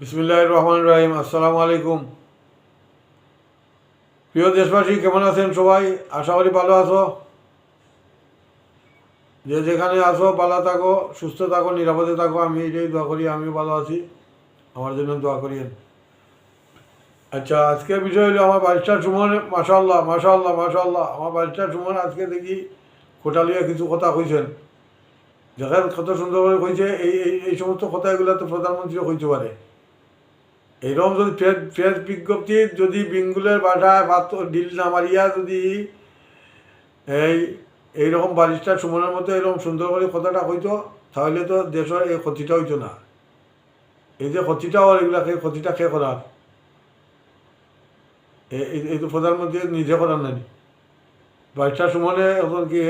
বিসমিল্লাহ রহমান রাহিম। আসসালামু আলাইকুম। প্রিয় দেশবাসী, কেমন আছেন সবাই? আশা করি ভালো আছো। যে যেখানে আসো ভালো থাকো, সুস্থ থাকো, নিরাপদে থাকো। আমি এটাই দোয়া করি, আমিও ভালো আছি। আমার জন্য দোয়া করিয়েন। আচ্ছা আজকে বিষয় হলো আমার বাড়িটার সুমন মাশাল্লাহ মাশাল্লাহ মাশাল্লাহ আমার বাড়িটার সুমন আজকে দেখি কোটালিয়া কিছু কথা কইছেন। দেখেন, কত সুন্দরভাবে কইছে। এই এই এই সমস্ত কথাগুলো তো প্রধানমন্ত্রীও কইতে পারে। এইরকম যদি ফের ফের বিজ্ঞপ্তি যদি বিঙ্গুলের বাসায় পাত্র ডিল না মারিয়া যদি এই, এইরকম বারিশটা সুমনের মতো এরকম সুন্দর করে কথাটা কইতো, তাহলে তো দেশের এই ক্ষতিটা হইতো না। এই যে ক্ষতিটা হওয়ার এগুলা সেই ক্ষতিটা খেয়ে করার? এই- তো প্রধানমন্ত্রী নিজে করার নাই। বাচ্চা সুমনে এখন কি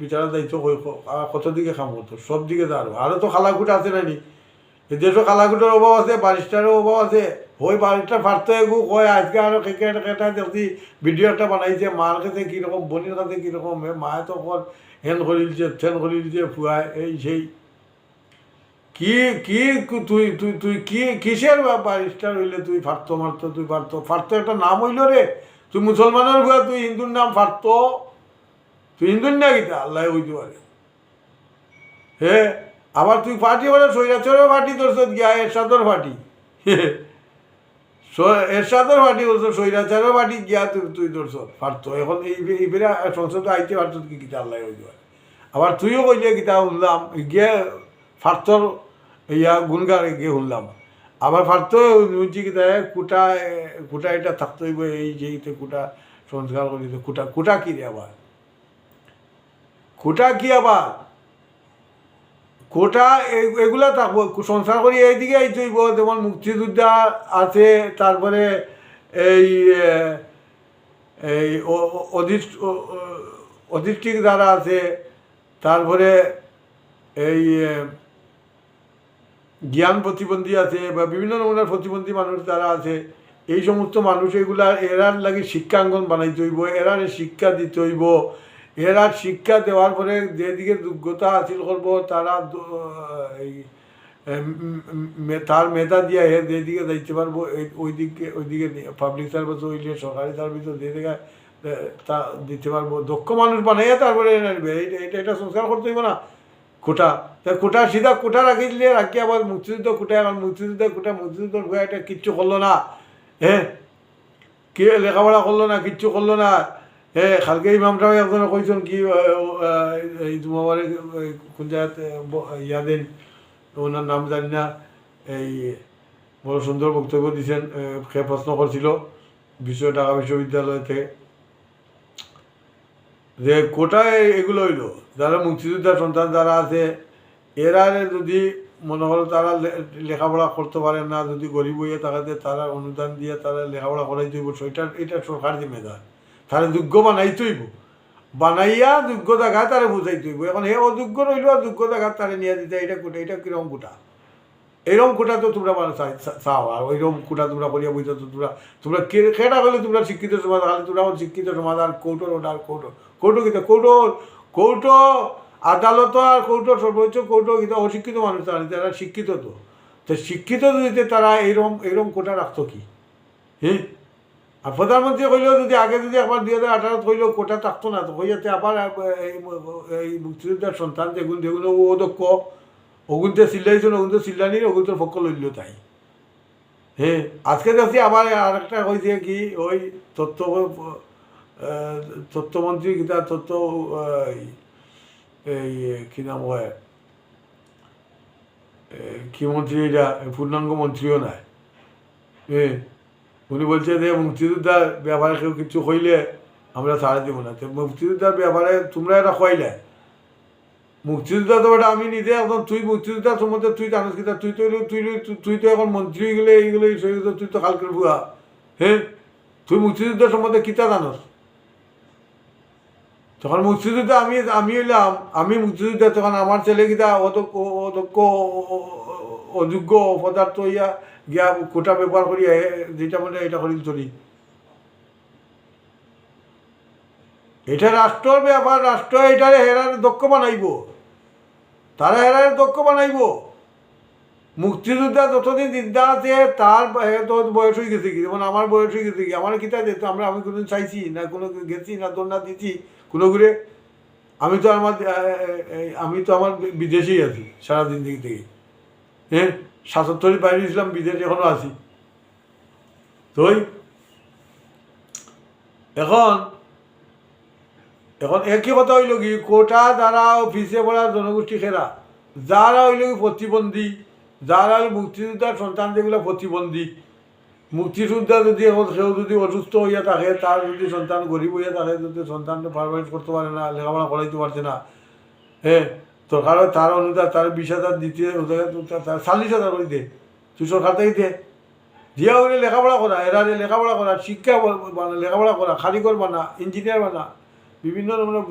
বিচারের দায়িত্ব কত দিকে কাম করতো? সব দিকে দাঁড়ো আরও তো খালাকুটা আছে নানি। দেশও খালাকুটার অভাব আছে বারিশটারও অভাব আছে। ওই বারিশটা ফাটতে এগু কয়, আজকে আরও কেটে কেটে দেখছি ভিডিও একটা বানাইছে মার কাছে কীরকম বোনের কাছে কীরকম মায়ে কর হেন করিলছে ঠেন করিলছে ফুয়ায় এই সেই। কি কি তুই তুই তুই কি কিসের বারিশটার হইলে তুই ফাটতো মারতো তুই ফাটতো ফাটতো একটা নাম হইল রে তুই মুসলমানের ভুয়া তুই হিন্দুর নাম ফাটতো তুই হিন্দুর না গীতা আল্লাহ বুঝতে পারে হে? আবার তুই পার্টি বলে সৈরাচরের পার্টি তোর সাথে গিয়া এরশাদর পার্টি। এরশাদর পার্টি বলছো সৈরাচারের পার্টি গিয়া তুই তুই তোর সাথে পারতো এখন এই এইবারে সংসদে আইতে পারতো কি আল্লাহ বুঝতে পারে। আবার তুইও কইলে গীতা শুনলাম গিয়ে ফার্তর ইয়া গুনগার গিয়ে শুনলাম। আবার ফার্তো বুঝছি কি কুটা কুটা এটা থাকতে, এই যে কুটা সংস্কার করিতে, কুটা কুটা কি রে আবার? কুটা কি আবার? কোটা এগুলা থাকব সংসার করি এইদিকে আইতে হইব যেমন মুক্তিযোদ্ধা আছে, তারপরে এই এই অধিষ্ঠিক যারা আছে, তারপরে এই জ্ঞান প্রতিবন্ধী আছে বা বিভিন্ন ধরনের প্রতিবন্ধী মানুষ যারা আছে, এই সমস্ত মানুষ এগুলা এরার লাগে শিক্ষাঙ্গন বানাইতে হইব, এরারে শিক্ষা দিতে হইব। এরার শিক্ষা দেওয়ার পরে যেদিকে যোগ্যতা হাসিল করব, তারা এই তার মেধা দিয়ে হে যেদিকে যাইতে পারব ওই দিকে ওইদিকে পাবলিক সার্ভিস হইলে, সরকারি সার্ভিসও যে জায়গায় তা দিতে পারব। দক্ষ মানুষ বানাইয়া তারপরে এনে নেবে। এইটা এটা এটা সংস্কার করতে হইব না। কোটা, তা কোটা সিধা কোটা রাখি দিলে রাখি আবার মুক্তিযুদ্ধ কোটা, এখন মুক্তিযুদ্ধ কোটা, মুক্তিযুদ্ধ এটা কিচ্ছু করল না। হ্যাঁ কে লেখাপড়া করল না, কিচ্ছু করল না। হে, খালকে ইমাম সাহেব একজন কইছেন কি এই তোমার কোন জায়গাতে ইয়া দেন, ওনার নাম জানি না, এই বড় সুন্দর বক্তব্য দিয়েছেন সে প্রশ্ন করছিল বিশ্ব ঢাকা বিশ্ববিদ্যালয় থেকে যে কোটায় এগুলো হইল, যারা মুক্তিযোদ্ধার সন্তান যারা আছে, এরা যদি মনে হলো তারা লেখাপড়া করতে পারে না, যদি গরিব হইয়া থাকাতে তারা অনুদান দিয়ে তারা লেখাপড়া করাই দিব সেটা, এটা সরকার জিম্মেদার তারা যোগ্য বানাইতে হইব বানাইয়া যোগ্য জায়গায় তারা বুঝাইতে হইব এখন হে অযোগ্য রইল আর যোগ্য জায়গায় তারা নিয়ে দিতে এটা কোটা এটা কীরকম কোটা? এইরকম কোটা তো তোমরা মানে চাও, আর ওইরকম কোটা তোমরা বলিয়া বুঝতে তো তোমরা তোমরা কেটা হলে তোমরা শিক্ষিত সমাজ, তাহলে তোমরা শিক্ষিত আর কৌটোর ওটা আর কৌটো কৌটো কিতা কৌটো কৌটো আদালত আর কৌটো সর্বোচ্চ কৌটো কিতা অশিক্ষিত মানুষ তারা তারা শিক্ষিত তো। তো শিক্ষিত যদি তারা এইরকম এইরকম কোটা রাখতো কি? হ্যাঁ আর প্রধানমন্ত্রী কইলেও যদি আগে যদি একবার দুই হাজার আঠারোত কইলেও কোটা থাকতো না, তো হইয়াতে আবার এই মুক্তিযোদ্ধার সন্তান যেগুন যেগুলো ও দক্ষ ওগুনতে চিল্লাইছেন ওগুনতে চিল্লানির ওগুনতে পক্ষ লইল তাই। হ্যাঁ আজকে দেখছি আবার আর একটা কইছে কি, ওই তথ্য তথ্যমন্ত্রী কিতা তথ্য এই কি নাম হয় কি মন্ত্রী এটা পূর্ণাঙ্গ মন্ত্রীও নাই। হ্যাঁ উনি বলছে যে, মুক্তিযোদ্ধার ব্যাপারে কেউ কিছু কইলে আমরা ছাড়া দিব না। মুক্তিযোদ্ধার ব্যাপারে তোমরা এটা কইলে। মুক্তিযোদ্ধা তো এটা আমি নিজে এখন তুই, মুক্তিযোদ্ধা সম্বন্ধে তুই জানিস কিনা তুই তো তুই তুই- তো এখন মন্ত্রী গেলে এইগুলো এই সেই- তুই তো কালকের বুয়া। হ্যাঁ তুই মুক্তিযোদ্ধা সম্বন্ধে কিতা জানোস? তখন মুক্তিযুদ্ধ, আমি আমি হইলাম আমি মুক্তিযুদ্ধ, তখন আমার ছেলে গিতা অদক্ষ অদক্ষ অযোগ্য পদার্থ ইয়া গিয়া কোটা ব্যবহার করি যেটা মানে এটা করি চলি এটা রাষ্ট্রর ব্যাপার রাষ্ট্র এটারে হেরার দক্ষ বানাইব। তারা হেরার দক্ষ বানাইব। মুক্তিযোদ্ধা যতদিন চিন্তা আছে তার বয়স হয়ে গেছে কি? যেমন আমার বয়স হয়ে গেছে কি? আমার কিতা যেত আমরা আমি কোনোদিন চাইছি না, কোনো গেছি না দোলনা দিচ্ছি কোনো ঘুরে আমি তো আমার আমি তো আমার বিদেশেই আছি, সারাদিন দিক থেকে হ্যাঁ সাতাত্তরের বাইরে ছিলাম বিদেশে এখনও আছি। তুই এখন এখন একই কথা হইল কি, কোটা যারা অফিসে পড়া জনগোষ্ঠী খেরা যারা হইল কি প্রতিবন্ধী, যারা হইল মুক্তিযোদ্ধার সন্তান, যেগুলো প্রতিবন্ধী, মুক্তিযোদ্ধা যদি এখন সেও যদি অসুস্থ হইয়া থাকে, তার যদি সন্তান গরিব হইয়া থাকে যদি সন্তান পারমানেন্ট করতে পারে না, লেখাপড়া করাইতে পারছে না হ্যাঁ সরকারও তার অনুদান, তার বিশ হাজার দিতে তার চাল্লিশ হাজার করে দে। তুই সরকার থেকে দে। দিয়া হইলে লেখাপড়া করা, এরা লেখাপড়া করা, শিক্ষা লেখাপড়া করা, কারিগর বানা ইঞ্জিনিয়ার বানা, বিভিন্ন ধরনের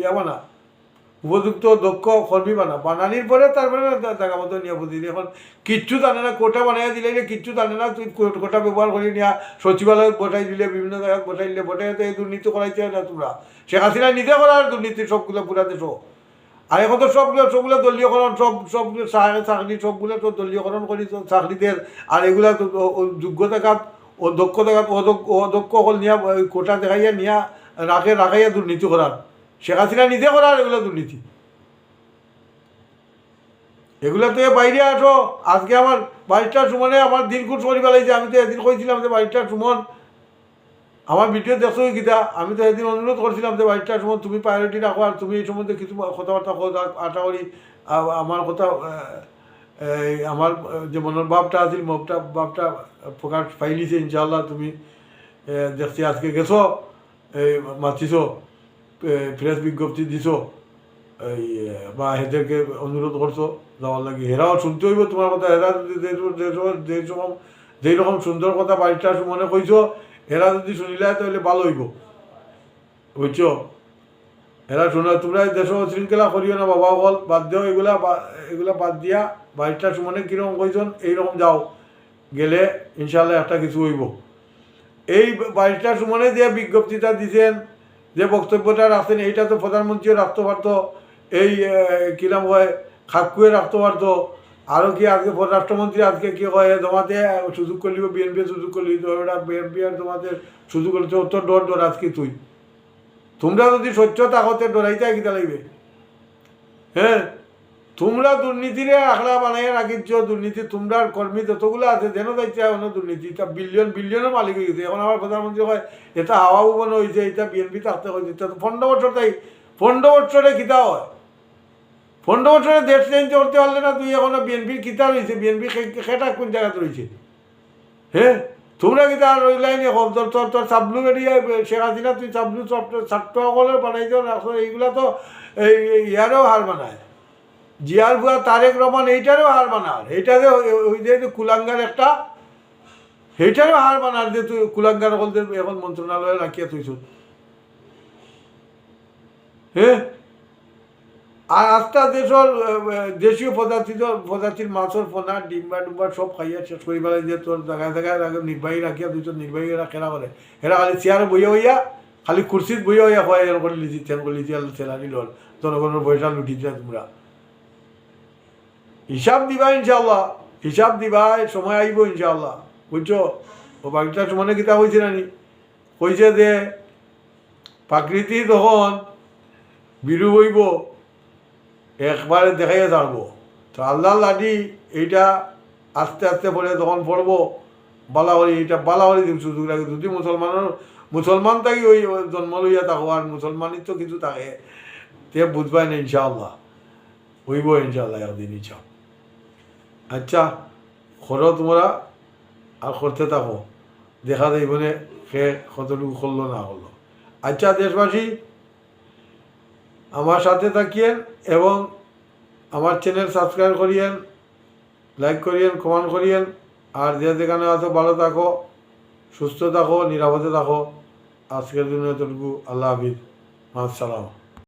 ইয়া বানা, উপযুক্ত, দক্ষ কর্মী বানা। বানানির পরে তারপরে টাকা মতো নিয়ে বুঝি এখন কিচ্ছু জানে না, কোটা বানাই দিলে কিচ্ছু জানে না, তুই কোটা ব্যবহার করে নিয়া সচিবালয়ত বসাই দিলে, বিভিন্ন জায়গায় বসাই দিলে বসাই এই দুর্নীতি করাইতে হয় না তোমরা। শেখ হাসিনা নিজে করার দুর্নীতি সবগুলো পুরা দেশও আর এখন তো সবগুলো সবগুলো দলীয়করণ সব সবগুলো চাকরি সবগুলো তো দলীয়করণ করি চাকরিদের আর এগুলা তো যোগ্যতা কাপ দক্ষতা কাপ অদক্ষ হল নিয়া কোটা দেখাইয়া নিয়া রাখে রাখাইয়া দুর্নীতি করার শেখ হাসিনা নিজে করার এগুলো দুর্নীতি এগুলো তো বাইরে আসো আজকে আমার বাড়িটার সুমনে আমার দিন খুব শরীর বেলাইছে আমি তো এদিন কইছিলাম যে বাড়িটার সুমন আমার ভিডিও দেখছ গীতা আমি তো এদিন অনুরোধ করছিলাম যে বাড়িটার সময় তুমি প্রায়োরিটি রাখো আর তুমি এই সম্বন্ধে কিছু কথাবার্তা কথা আশা করি আমার কথা আমার যে মনের ভাবটা আছিল মনটা ভাবটা প্রকাশ পাইলিছে ইনশাল্লাহ তুমি দেখছি আজকে গেছো এই মাতিছো প্রেস বিজ্ঞপ্তি দিছো এই বা হেদেরকে অনুরোধ করছ যাওয়ার লাগে হেরাও শুনতে হইব তোমার কথা হেরা যদি যে- যে- যে- যে রকম যেই রকম সুন্দর কথা বাড়িটা মনে কইছো এরা যদি শুনিলে, তাহলে ভালো হইব। বুঝছ? এরা শোনা, তোমরা দেশ শৃঙ্খলা করিও না, বাবা, বল, বাদ দিও, এগুলা এগুলা বাদ দিয়া বাড়িটা সুমনে কীরকম কইছন, এইরকম যাও। গেলে ইনশাল্লাহ একটা কিছু হইব। এই বাড়িটা সুমনে যে বিজ্ঞপ্তিটা দিছেন, যে বক্তব্যটা রাখছেন, এইটা তো প্রধানমন্ত্রীও রাখতে পারতো, এই কিরাম হয় খাকুয়ে রাখতে পারতো। আরও কি আজকে পররাষ্ট্রমন্ত্রী আজকে কি হয় জমাতে সুযোগ করলি বিএনপি সুযোগ করলি ওটা বিএনপি আর তোমাদের সুযোগ করলি তোর ডর ডর আজকে তুই। তোমরা যদি স্বচ্ছ তাকতে ডরাইতে কিতা লাগবে? হ্যাঁ? তোমরা দুর্নীতিরে আখড়া বানাইয়া রাখিছ দুর্নীতি তোমরা কর্মী যতগুলো আছে, যেন যাইতে অন্য দুর্নীতি। এটা বিলিয়ন বিলিয়নের মালিক হয়ে গেছে। এখন আমার প্রধানমন্ত্রী হয়, এটা হাওয়া ভুবন হয়েছে, এটা বিএনপি থাকতে হয়েছে, এটা পনেরো বছর তাই, পনেরো বছরে কিতা হয়? পনেরো বছরে দেশ চেঞ্জ করতে পারলে না তুই এখনও বিএনপির কিতা রয়েছে? বিএনপি সেটা কোন জায়গাতে রয়েছে? হ্যাঁ তোমরা কিতা আর ওই লাইনে কম? তোর তোর তোর সাবলু বেরিয়ে শেখ হাসিনা, তুই সাবলু বানাইছ আসলে এইগুলা তো এই ইয়ারেও হার বানায় জিয়ার বুয়া তারেক রহমান এইটারও হার বানার এইটারে ওই- যে কুলাঙ্গার একটা, সেইটারও হার বানার যে তুই কুলাঙ্গার এখন মন্ত্রণালয়ে রাখিয়া তুইছ হ্যাঁ আর আস্তা দেশের দেশীয় প্রজাতির প্রজাতির মাছের পোনা ডিম্বা ডুম্বা সব খাইয়া শেষ করি পেলাই যে তোর জায়গায় জায়গায় নির্বাহী রাখিয়া দুইজন নির্বাহীরা খেলা করে। এরা খালি চেয়ারে বইয়া হইয়া খালি কুর্সিত বইয়া হইয়া হয় এরকম করে লিচি তেন করে লিচি চেলানি লল জনগণের পয়সা লুটি দিয়া তোমরা। হিসাব দিবা ইনশাল্লাহ হিসাব দিবা, সময় আইব ইনশাল্লাহ বুঝছ? ও বাকিটা সমানে কিতা হয়েছে নানি? কইছে যে প্রাকৃতি তখন বিরু হইব একবারে দেখাইয়া ছাড়বো তো আল্লাহ লাডি এইটা আস্তে আস্তে পরে যখন পড়ব বালাহরি এইটা বালাহরি দিন সুযোগ লাগে। যদি মুসলমানের মুসলমান থাকি ওই জন্ম লইয়া থাকো, আর মুসলমানই তো কিছু থাকে, তে বুঝবাই না ইনশাআল্লাহ। হইব ইনশাআল্লাহ একদিন ইচ্ছা আচ্ছা করো তোমরা, আর করতে থাকো। দেখা যাইব নে সে কতটুকু করল না হলো আচ্ছা দেশবাসী আমার সাথে থাকিয়েন এবং আমার চ্যানেল সাবস্ক্রাইব করিয়েন লাইক করিয়েন কমেন্ট করিয়েন, আর যে যেখানে আছো ভালো থাকো, সুস্থ থাকো, নিরাপদে থাকো। আজকের জন্য এতটুকু। আল্লাহ হাফিজ। আসসালাম